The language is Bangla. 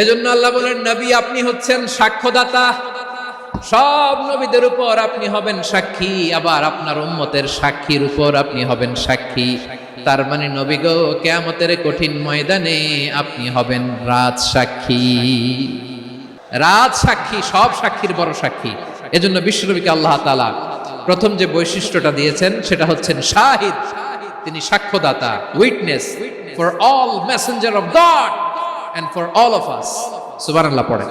এজন্য আল্লাহ বলেন, নবী, আপনি হচ্ছেন সাক্ষ্যদাতা। সব নবীদের উপর আপনি হবেন সাক্ষী, আবার আপনার উম্মতের সাক্ষীর উপর আপনি হবেন সাক্ষী। তার মানে নবী গো, কেয়ামতের কঠিন ময়দানে আপনি হবেন রাজ সাক্ষী। রাজ সাক্ষী, সব সাক্ষীর বড় সাক্ষী। এজন্য বিশ্বনবীকে আল্লাহ তালা প্রথম যে বৈশিষ্ট্যটা দিয়েছেন, সেটা হচ্ছেন শাহিদ। তিনি সাক্ষ্যদাতা witness for all messenger of God and for all of us সুবহানাল্লাহ পড়ে